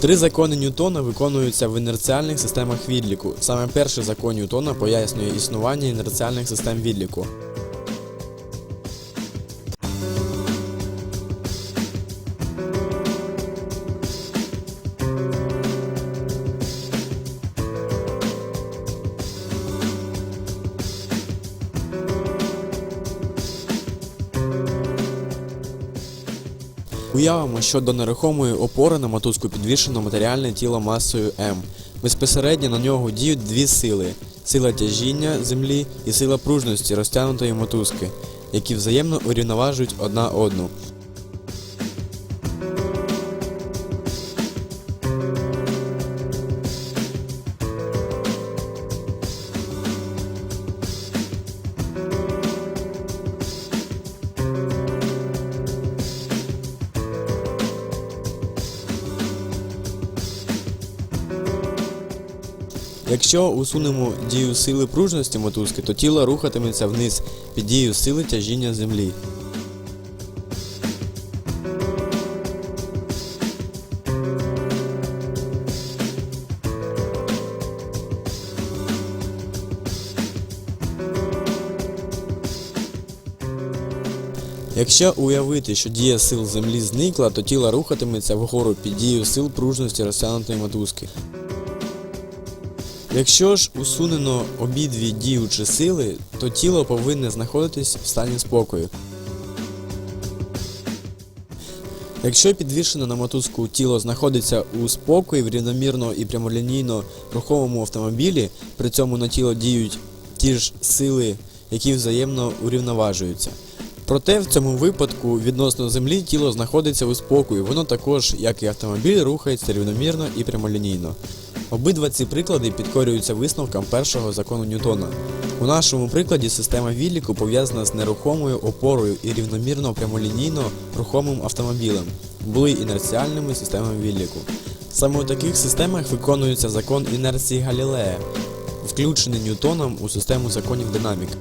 Три закони Ньютона виконуються в інерціальних системах відліку. Саме перший закон Ньютона пояснює існування інерціальних систем відліку. Уявимо, що до нерухомої опори на мотузку підвішено матеріальне тіло масою М. Безпосередньо на нього діють дві сили: сила тяжіння землі і сила пружності розтягнутої мотузки, які взаємно урівноважують одна одну. Якщо усунемо дію сили пружності мотузки, то тіло рухатиметься вниз під дією сили тяжіння землі. Якщо уявити, що дія сил землі зникла, то тіло рухатиметься вгору під дією сил пружності розтягнутої мотузки. Якщо ж усунено обидві діючі сили, то тіло повинне знаходитись в стані спокою. Якщо підвішене на мотузку тіло знаходиться у спокої в рівномірно і прямолінійно рухомому автомобілі, при цьому на тіло діють ті ж сили, які взаємно урівноважуються. Проте в цьому випадку відносно землі тіло знаходиться у спокої, воно також, як і автомобіль, рухається рівномірно і прямолінійно. Обидва ці приклади підкорюються висновкам першого закону Ньютона. У нашому прикладі система відліку пов'язана з нерухомою опорою і рівномірно прямолінійно рухомим автомобілем, були інерціальними системами відліку. Саме у таких системах виконується закон інерції Галілея, включений Ньютоном у систему законів динаміки.